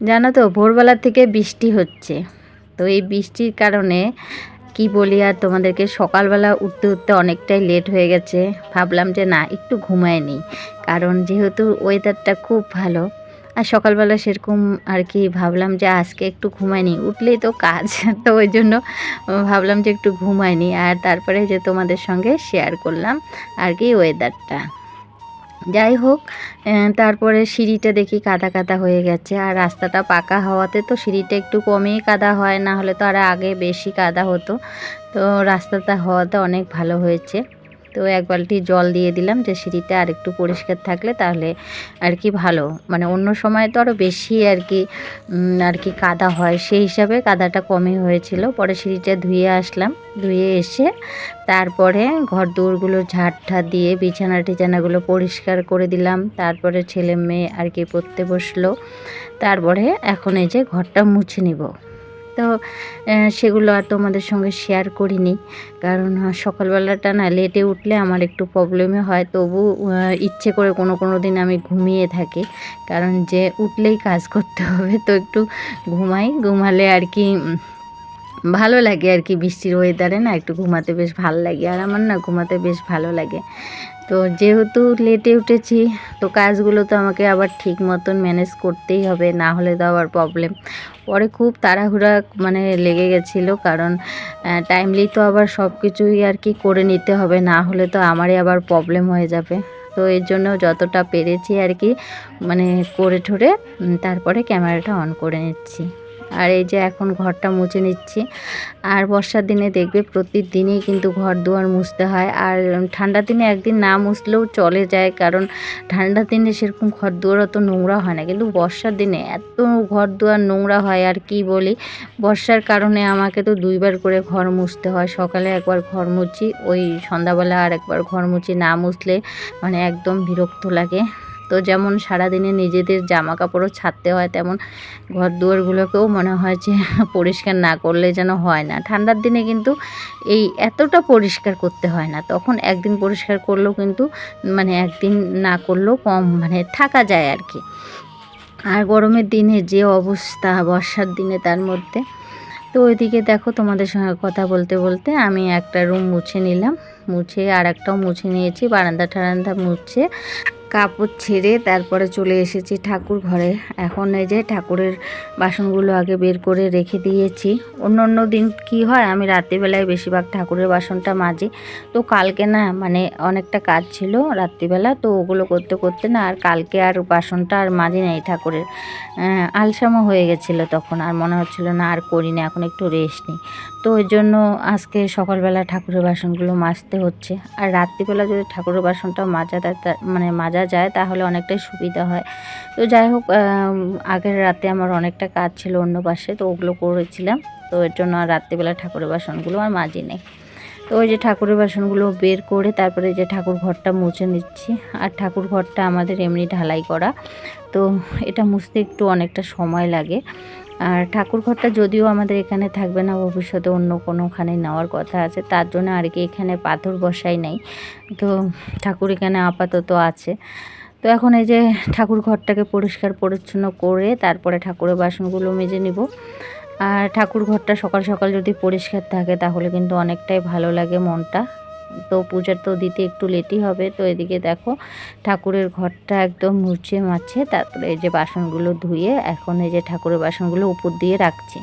জানো তো, ভোরবেলা থেকে বৃষ্টি হচ্ছে। তো এই বৃষ্টির কারণে, কি বলি আর তোমাদেরকে, সকালবেলা উঠতে উঠতে অনেকটাই লেট হয়ে গেছে। ভাবলাম যে না, একটু ঘুমায় নিই। কারণ যেহেতু ওয়েদারটা খুব ভালো, আর সকালবেলা সেরকম আর কি ভাবলাম যে আজকে একটু ঘুমায়নি উঠলেই তো কাজ, তো ওই জন্য ভাবলাম যে একটু ঘুমায়নি আর তারপরে যে তোমাদের সঙ্গে শেয়ার করলাম আর কি ওয়েদারটা যাই হোক তারপরে সিঁড়িটা দেখি কাদা কাদা হয়ে গেছে। আর রাস্তাটা পাকা হওয়াতে তো সিঁড়িটা একটু কমেই কাদা হয়, না হলে তো আর আগে বেশি কাদা হতো। তো রাস্তাটা হওয়াতে অনেক ভালো হয়েছে। তো এক বালতি জল দিয়ে দিলাম যে সিঁড়িটা আর একটু পরিষ্কার থাকলে তাহলে আর কি ভালো। মানে অন্য সময় তো আরও বেশি আর কি আর কি কাদা হয়। সেই হিসাবে কাদাটা কমই হয়েছিল। পরে সিঁড়িটা ধুয়ে আসলাম। ধুয়ে এসে তারপরে ঘর দৌড়গুলো ঝাড় ঠাড় দিয়ে বিছানা টিছানাগুলো পরিষ্কার করে দিলাম। তারপরে ছেলে মেয়ে আর কি পড়তে বসল। তারপরে এখন এই যে ঘরটা মুছে নিব। তো সেগুলো আর তোমাদের সঙ্গে শেয়ার করিনি। কারণ সকালবেলাটা না লেটে উঠলে আমার একটু প্রবলেমে হয়। তবু ইচ্ছে করে কোনো কোনো দিন আমি ঘুমিয়ে থাকি। কারণ যে উঠলেই কাজ করতে হবে, তো একটু ঘুমাই। ঘুমালে আর কি ভালো লাগে আর কি বৃষ্টির ওয়েদারে না একটু ঘুমাতে বেশ ভালো লাগে। আর আমার না ঘুমাতে বেশ ভালো লাগে। তো যেহেতু লেটে উঠেছি, তো কাজগুলো তো আমাকে আবার ঠিক মতন ম্যানেজ করতেই হবে, না হলে তো আবার প্রবলেম পরে খুব তাড়াহুড়া মানে লেগে গেছিল, কারণ টাইমলি তো আবার সব কিছুই আর কি করে নিতে হবে, না হলে তো আমারই আবার প্রবলেম হয়ে যাবে। তো এর জন্য যতটা পেরেছি আর কি মানে করে ঠরে তারপরে ক্যামেরাটা অন করে নিচ্ছি। আর এই যে এখন ঘরটা মুছে নিচ্ছি। আর বর্ষার দিনে দেখবে প্রতিদিনই কিন্তু ঘর দুয়ার মুছতে হয়। আর ঠান্ডার দিনে একদিন না মুছলেও চলে যায়। কারণ ঠান্ডার দিনে সেরকম ঘর দুয়ার অত নোংরা হয় না। কিন্তু বর্ষার দিনে এত ঘর দুয়ার নোংরা হয়, আর কি বলি? বর্ষার কারণে আমাকে তো দুইবার করে ঘর মুছতে হয়। সকালে একবার ঘর মুছি, ওই সন্ধ্যাবেলা আর একবার ঘর মুছি। না মুছলে মানে একদম বিরক্ত লাগে। তো যেমন সারাদিনে নিজেদের জামা কাপড়ও ছাড়তে হয়, তেমন ঘর দুয়ারগুলোকেও মনে হয় যে পরিষ্কার না করলে যেন হয় না। ঠান্ডার দিনে কিন্তু এই এতটা পরিষ্কার করতে হয় না। তখন একদিন পরিষ্কার করলেও কিন্তু মানে একদিন না করলেও কম মানে থাকা যায় আর কি আর গরমের দিনে যে অবস্থা, বর্ষার দিনে তার মধ্যে। তো ওইদিকে দেখো তোমাদের সঙ্গে কথা বলতে বলতে আমি একটা রুম মুছে নিলাম। মুছে আর একটাও মুছে নিয়েছি বারান্দা টারান্দা মুছে। কাপড় ছেড়ে তারপরে চলে এসেছি ঠাকুর ঘরে। এখন এই যে ঠাকুরের বাসনগুলো আগে বের করে রেখে দিয়েছি। অন্য অন্য দিন কি হয় আমি রাত্রিবেলায় বেশিরভাগ ঠাকুরের বাসনটা মাজি। তো কালকে না মানে অনেকটা কাজ ছিল রাত্রিবেলা তো ওগুলো করতে করতে না আর কালকে আর বাসনটা আর মাজি নাই ঠাকুরের। আহ, আলসামো হয়ে গেছিল তখন আর মনে হচ্ছিল না আর করি না এখন একটু রেস্ট নিই। তো ওই জন্য আজকে সকালবেলা ঠাকুরের বাসনগুলো মাজতে হচ্ছে। আর রাত্রিবেলা যদি ঠাকুরের বাসনটা মাজা দেয় মানে মাজা যায়, তাহলে অনেকটাই সুবিধা হয়। তো যাই হোক আগের রাতে আমার অনেকটা কাজ ছিল অন্য পাশে, তো ওগুলো করেছিলাম। তো এর জন্য আর রাত্রিবেলা ঠাকুরের বাসনগুলো আর মাজি নেই। তো ওই যে ঠাকুরের বাসনগুলো বের করে তারপরে যে ঠাকুর ঘরটা মুছে নিচ্ছি। আর ঠাকুর ঘরটা আমাদের এমনি ঢালাই করা। তো এটা মুছতে একটু অনেকটা সময় লাগে। আর ঠাকুর ঘরটা যদিও আমাদের এখানে থাকবে না, ভবিষ্যতে অন্য কোনোখানে নেওয়ার কথা আছে, তার জন্য আর কি এখানে পাথর বসাই নাই। তো ঠাকুর এখানে আপাতত আছে। তো এখন এই যে ঠাকুর ঘরটাকে পরিষ্কার পরিচ্ছন্ন করে তারপরে ঠাকুরের বাসনগুলো মেজে নিব। আর ঠাকুর ঘরটা সকাল সকাল যদি পরিষ্কার থাকে তাহলে কিন্তু অনেকটাই ভালো লাগে মনটা। তো পূজার তো দিতে একটু লেটই হবে, তো এদিকে দেখো ঠাকুরের ঘরটা একদম মুছে মাছে তারপরে এই যে বাসনগুলো ধুয়ে এখন এই যে ঠাকুরের বাসনগুলো উপর দিয়ে রাখছি।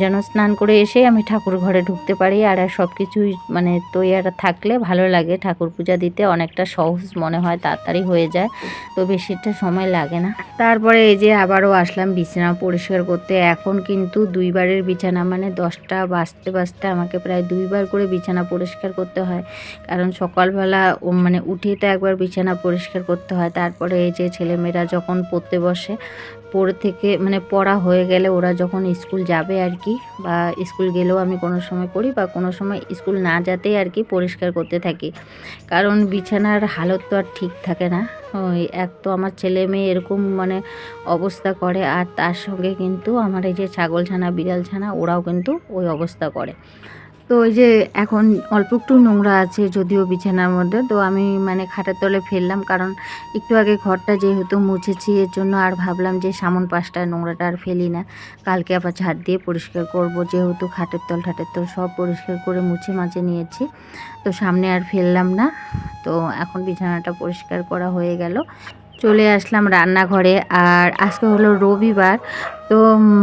যেন স্নান করে এসে আমি ঠাকুর ঘরে ঢুকতে পারি আর সব কিছুই মানে তৈয়ার থাকলে ভালো লাগে। ঠাকুর পূজা দিতে অনেকটা সহজ মনে হয়, তাড়াতাড়ি হয়ে যায়, তো বেশিটা সময় লাগে না। তারপরে এই যে আবারও আসলাম, বিছানা পরিষ্কার করতে। এখন কিন্তু দুইবারের বিছানা মানে দশটা বাজতে বাজতে আমাকে প্রায় দুইবার করে বিছানা পরিষ্কার করতে হয়। কারণ সকালবেলা মানে উঠে তো একবার বিছানা পরিষ্কার করতে হয়। তারপরে এই যে ছেলেমেয়েরা যখন পড়তে বসে পড়ে থেকে মানে পড়া হয়ে গেলে ওরা যখন স্কুল যাবে আর কি, বা স্কুল গেলেও আমি কোনো সময় করি বা কোনো সময় স্কুল না যেতেই আর কি পরিষ্কার করতে থাকি। কারণ বিছানার হালত তো আর ঠিক থাকে না। ওই এক তো আমার ছেলে মেয়ে এরকম মানে অবস্থা করে, আর তার সঙ্গে কিন্তু আমার এই যে ছাগল ছানা বিড়াল ছানা ওরাও কিন্তু ওই অবস্থা করে। তো ওই যে এখন অল্প একটু নোংরা আছে যদিও বিছানার মধ্যে, তো আমি মানে খাটের তলে ফেললাম। কারণ একটু আগে ঘরটা যেহেতু মুছেছি, এর জন্য আর ভাবলাম যে সামন পাশটা নোংরাটা আর ফেলি না। কালকে আবার ঝাড় দিয়ে পরিষ্কার করব। যেহেতু খাটের তল, ঠাটের তল সব পরিষ্কার করে মুছে মাঝে নিয়েছি, তো সামনে আর ফেললাম না। তো এখন বিছানাটা পরিষ্কার করা হয়ে গেল। চলে আসলাম রান্নাঘরে আর আজকে হলো রবিবার, তো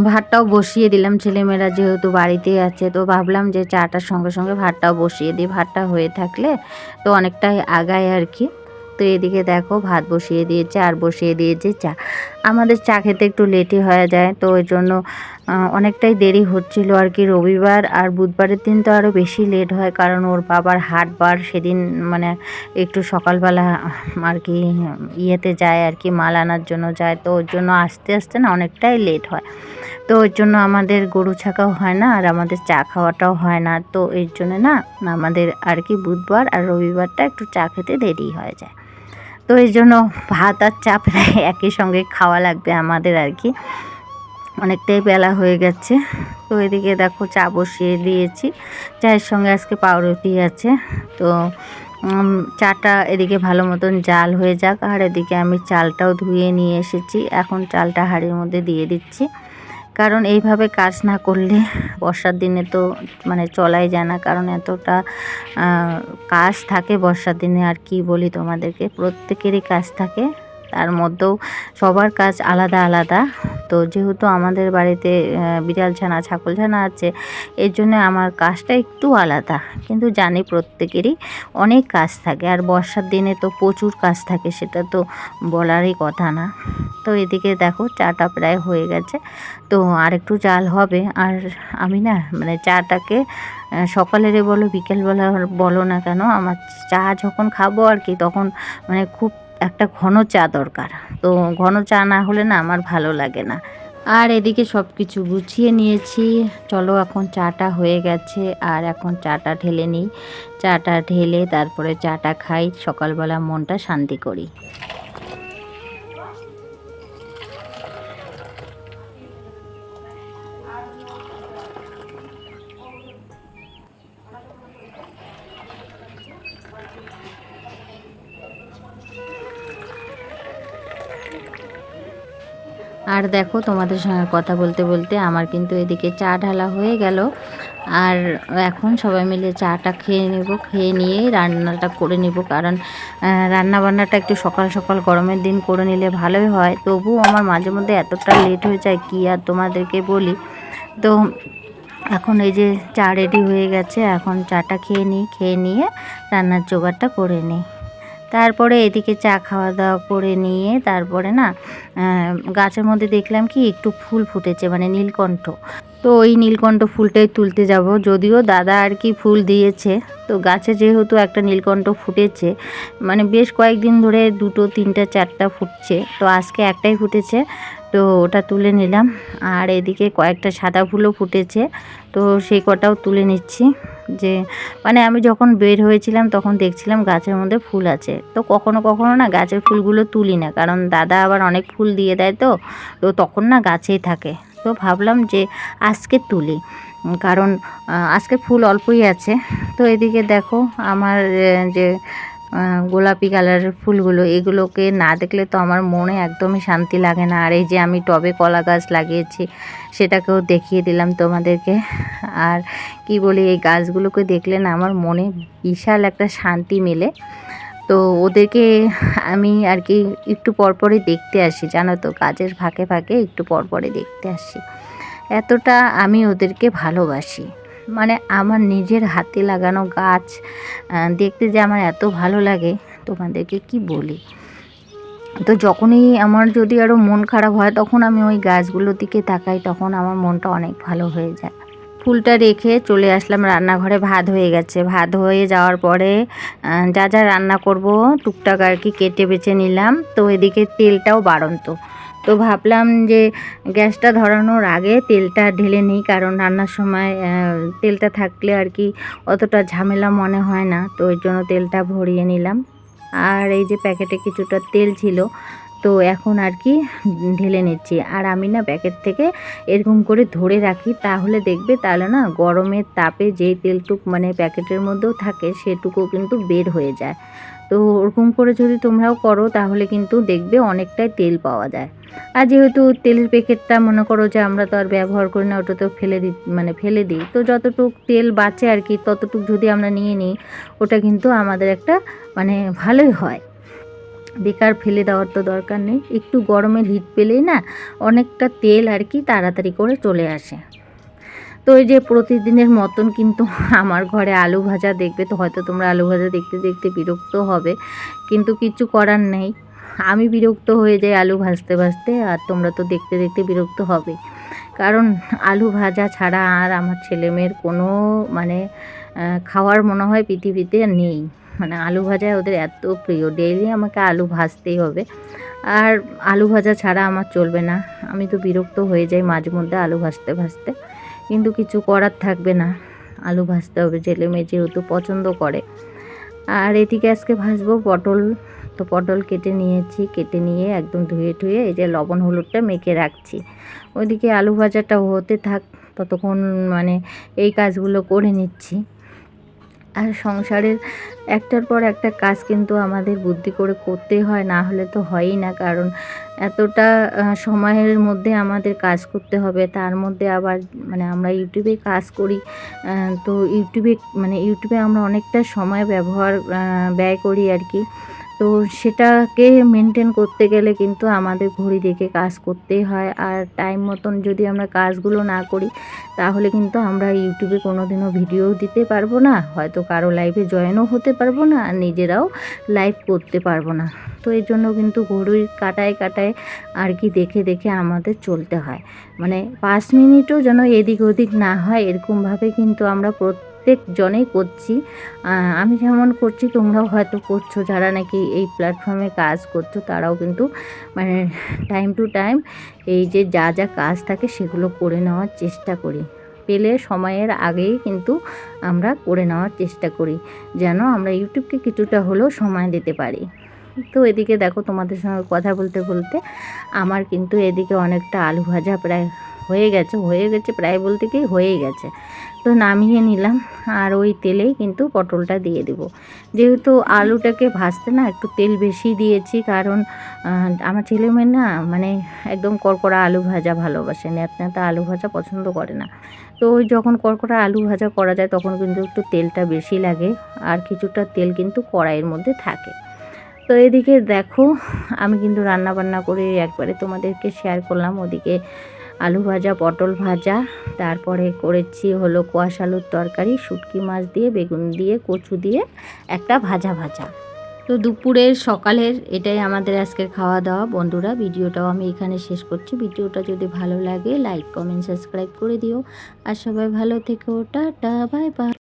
ভাতটাও বসিয়ে দিলাম। ছেলেমেয়েরা যেহেতু বাড়িতে আছে, তো ভাবলাম যে চাটার সঙ্গে সঙ্গে ভাতটাও বসিয়ে দিই। ভাতটা হয়ে থাকলে তো অনেকটাই আগায় আর কি। তো এদিকে দেখো, ভাত বসিয়ে দিয়েছে, আর বসিয়ে দিয়েছে চা। আমাদের চা খেতে একটু লেটই হয়ে যায়, তো ওই জন্য অনেকটাই দেরি হচ্ছিল আর কি রবিবার। আর বুধবারের দিন তো আরও বেশি লেট হয়, কারণ ওর বাবার হাটবার সেদিন মানে একটু সকালবেলা আর কি ইয়েতে যায় আর কি, মাল আনার জন্য যায়, তো ওর জন্য আস্তে আস্তে না অনেকটাই লেট হয়। তো ওর জন্য আমাদের গরু ছাকাও হয় না, আর আমাদের চা খাওয়াটাও হয় না, তো এর জন্য না আমাদের আর কি বুধবার আর রবিবারটা একটু চা খেতে দেরি হয়ে যায়। তো এই জন্য ভাত আর চা প্রায় একই সঙ্গে খাওয়া লাগবে আমাদের আর কি। অনেকটাই বেলা হয়ে গেছে। তো এদিকে দেখো চা বসিয়ে দিয়েছি। চায়ের সঙ্গে আজকে পাউরুটি আছে। তো চাটা এদিকে ভালো মতন জাল হয়ে যাক। আর এদিকে আমি চালটাও ধুয়ে নিয়ে এসেছি। এখন চালটা হাঁড়ির মধ্যে দিয়ে দিচ্ছি। কারণ এইভাবে কাজ না করলে বর্ষার দিনে তো মানে চলাই যায় না। কারণ এতটা কাজ থাকে বর্ষার দিনে, আর কি বলি তোমাদেরকে? প্রত্যেকেরই কাজ থাকে। তার মধ্যেও সবার কাজ আলাদা আলাদা। তো যেহেতু আমাদের বাড়িতে বিড়াল ছানা, ছাগল ছানা আছে, এর জন্য আমার কাজটা একটু আলাদা। কিন্তু জানি প্রত্যেকেরই অনেক কাজ থাকে, আর বর্ষার দিনে তো প্রচুর কাজ থাকে, সেটা তো বলারই কথা না। তো এদিকে দেখো, চাটা প্রায় হয়ে গেছে। তো আর একটু জাল হবে, আর আমি না মানে চাটাকে সকালের বলো বিকেলবেলা বলো না কেন, আমার চা যখন খাব আর কি, তখন মানে খুব একটা ঘন চা দরকার। তো ঘন চা না হলে না আমার ভালো লাগে না। আর এদিকে সব কিছু গুছিয়ে নিয়েছি। চলো এখন চাটা হয়ে গেছে আর এখন চাটা ঢেলে নিই। চাটা ঢেলে তারপরে চাটা খাই। সকালবেলা মনটা শান্তি করি। আর দেখো তোমাদের সঙ্গে কথা বলতে বলতে আমার কিন্তু এদিকে চা ঢালা হয়ে গেল। আর এখন সবাই মিলে চাটা খেয়ে নেব, খেয়ে নিয়েই রান্নাটা করে নেব। কারণ রান্না বান্নাটা একটু সকাল সকাল গরমের দিন করে নিলে ভালোই হয়। তবুও আমার মাঝে মধ্যে এতটা লেট হয়ে যায় কি আর তোমাদেরকে বলি। তো এখন এই যে চা রেডি হয়ে গেছে, এখন চাটা খেয়ে নিই, খেয়ে নিয়ে রান্নার জোগাড়টা করে নিই। তারপরে এদিকে চা খাওয়া দাওয়া করে নিয়ে তারপরে না গাছের মধ্যে দেখলাম কি একটু ফুল ফুটেছে মানে নীলকণ্ঠ। তো ওই নীলকণ্ঠ ফুলটাই তুলতে যাব, যদিও দাদা আর কি ফুল দিয়েছে। তো গাছে যেহেতু একটা নীলকণ্ঠ ফুটেছে মানে বেশ কয়েকদিন ধরে দুটো, তিনটা, চারটা ফুটছে, তো আজকে একটাই ফুটেছে, তো ওটা তুলে নিলাম। আর এদিকে কয়েকটা সাদা ফুলও ফুটেছে, তো সেই কটাও তুলে নিচ্ছি। যে মানে আমি যখন বের হয়েছিলাম তখন দেখছিলাম গাছের মধ্যে ফুল আছে। তো কখনো কখনো না গাছের ফুলগুলো তুলি না, কারণ দাদা আবার অনেক ফুল দিয়ে দেয় তো তো তখন না গাছেই থাকে। তো ভাবলাম যে আজকে তুলি, কারণ আজকে ফুল অল্পই আছে। তো এদিকে দেখো আমার যে গোলাপি কালারের ফুলগুলো, এগুলোকে না দেখলে তো আমার মনে একদমই শান্তি লাগে না। আর এই যে আমি টবে কলা গাছ লাগিয়েছি, সেটাকেও দেখিয়ে দিলাম তোমাদেরকে। আর কি বলি, এই গাছগুলোকে দেখলে না আমার মনে বিশাল একটা শান্তি মেলে। তো ওদেরকে আমি আর কি একটু পরপরই দেখতে আসি, জানো তো কাজের ফাঁকে ফাঁকে একটু পরপরই দেখতে আসি। এতটা আমি ওদেরকে ভালোবাসি। মানে আমার নিজের হাতে লাগানো গাছ দেখতে যে আমার এত ভালো লাগে, তোমাদেরকে কি বলি? তো যখনই আমার যদি আরও মন খারাপ হয়, তখন আমি ওই গাছগুলোর দিকে তাকাই, তখন আমার মনটা অনেক ভালো হয়ে যায়। ফুলটা রেখে চলে আসলাম, রান্নাঘরে ভাত হয়ে গেছে। ভাত হয়ে যাওয়ার পরে যা যা রান্না করব, টুকটাক আর কি কেটে বেছে নিলাম। তো এদিকে তেলটাও বাড়ন্ত। তো ভাবলাম যে গ্যাসটা ধরানোর আগে তেলটা ঢেলে নিই, কারণ রান্নার সময় তেলটা থাকলে আর কি অতটা ঝামেলা মনে হয় না। তো ওই জন্য তেলটা ভরিয়ে নিলাম। আর এই যে প্যাকেটে কিছুটা তেল ছিল, তো এখন আর কি ঢেলে নিচ্ছি। আর আমি না প্যাকেট থেকে এরকম করে ধরে রাখি, তাহলে দেখবে তাহলে না গরমের তাপে যেই তেলটুক মানে প্যাকেটের মধ্যেও থাকে সেটুকু কিন্তু বের হয়ে যায়। তো ওরকম করে যদি তোমরাও করো, তাহলে কিন্তু দেখবে অনেকটাই তেল পাওয়া যায়। আর যেহেতু তেলের প্যাকেটটা মনে করো যে আমরা তো আর ব্যবহার করি না, ওটা তো ফেলে দিই মানে ফেলে দিই। তো যতটুক তেল বাঁচে আর কি, ততটুক যদি আমরা নিয়ে নিই, ওটা কিন্তু আমাদের একটা মানে ভালোই হয়। বেকার ফেলে দেওয়ার তো দরকার নেই। একটু গরমের হিট পেলেই না, অনেকটা তেল আর কি তাড়াতাড়ি করে চলে আসে। তো এই যে প্রতিদিনের মতন কিন্তু আমার ঘরে আলু ভাজা দেখবে তো হয়তো তোমরা আলু ভাজা দেখতে দেখতে বিরক্ত হবে, কিন্তু কিছু করার নেই। আমি বিরক্ত হয়ে যাই আলু ভাজতে ভাজতে আর তোমরা তো দেখতে দেখতে বিরক্ত হবে। কারণ আলু ভাজা ছাড়া আর আমার ছেলেমেয়ের কোনো মানে খাওয়ার মনে হয় পৃথিবীতে নেই। মানে আলু ভাজা ওদের এত প্রিয়, ডেইলি আমাকে আলু ভাজতেই হবে। আর আলু ভাজা ছাড়া আমার চলবে না। আমি তো বিরক্ত হয়ে যাই মাঝে মধ্যে আলু ভাজতে ভাজতে। কিন্তু কিছু করার থাকবে না। আলু ভাজতে হবে ছেলে মেয়ে যেহেতু পছন্দ করে। আর এদিকে আজকে ভাজবো পটল। তো পটল কেটে নিয়েছি, কেটে নিয়ে একদম ধুয়ে ঠুয়ে এই যে লবণ হলুদটা মেখে রাখছি। ওইদিকে আলু ভাজাটা হতে থাক, ততক্ষণ মানে এই কাজগুলো করে নিচ্ছি। আর সংসারের একটার পর একটা কাজ কিন্তু আমাদের বুদ্ধি করে করতে হয়, না হলে তো হয়ই না। কারণ এতটা সময়ের মধ্যে আমাদের কাজ করতে হবে, তার মধ্যে আবার মানে আমরা ইউটিউবে কাজ করি তো ইউটিউবে মানে ইউটিউবে আমরা অনেকটা সময় ব্যবহার ব্যয় করি আর কি। তো সেটাকে মেনটেন করতে গেলে কিন্তু আমাদের ঘড়ি দেখে কাজ করতেই হয়। আর টাইম মতন যদি আমরা কাজগুলো না করি, তাহলে কিন্তু আমরা ইউটিউবে কোনো দিনও ভিডিও দিতে পারব না। হয়তো কারও লাইভে জয়েনও হতে পারব না, আর নিজেরাও লাইভ করতে পারব না। তো এই জন্য কিন্তু ঘড়ির কাটায় কাটায় আর কি দেখে দেখে আমাদের চলতে হয়। মানে পাঁচ মিনিটও যেন এদিক ওদিক না হয়, এরকমভাবে কিন্তু আমরা প্রত্যেক জনেই করছি। আমি যেমন করছি, তোমরাও হয়তো করছ। যারা নাকি এই প্ল্যাটফর্মে কাজ করছ, তারাও কিন্তু মানে টাইম টু টাইম এই যে যা যা কাজ থাকে, সেগুলো করে নেওয়ার চেষ্টা করি। পেলে সময়ের আগেই কিন্তু আমরা করে নেওয়ার চেষ্টা করি, যেন আমরা ইউটিউবকে কিছুটা হলেও সময় দিতে পারি। তো এদিকে দেখো তোমাদের সঙ্গে কথা বলতে বলতে আমার কিন্তু এদিকে অনেকটা আলু ভাজা প্রায় হয়ে গেছে হয়ে গেছে প্রায় বলতে কি হয়েই গেছে। তো নামিয়ে নিলাম আর ওই তেলেই কিন্তু পটলটা দিয়ে দেবো। যেহেতু আলুটাকে ভাজতে না একটু তেল বেশি দিয়েছি, কারণ আমার ছেলে মেয়ে না মানে একদম কড়কড়া আলু ভাজা ভালোবাসে, ন্যাতা আলু ভাজা পছন্দ করে না। তো ওই যখন কড়কড়া আলু ভাজা করা যায় তখন কিন্তু একটু তেলটা বেশি লাগে আর কিছুটা তেল কিন্তু কড়াইয়ের মধ্যে থাকে। তো এদিকে দেখো, আমি কিন্তু রান্না বান্না করে একবারে তোমাদেরকে শেয়ার করলাম, ওদিকে আলু ভাজা, পটল ভাজা। তারপরে করেছি হলো কোয়াশ আলুর তরকারি, শুটকি মাছ দিয়ে, বেগুন দিয়ে, কচু দিয়ে একটা ভাজা ভাজা। তো দুপুরের সকালের এটাই আমাদের আজকের খাওয়া দাওয়া বন্ধুরা, ভিডিওটাও আমি এখানে শেষ করছি। ভিডিওটা যদি ভালো লাগে, লাইক, কমেন্ট, সাবস্ক্রাইব করে দিও। আর সবাই ভালো থেকো। Tata bye bye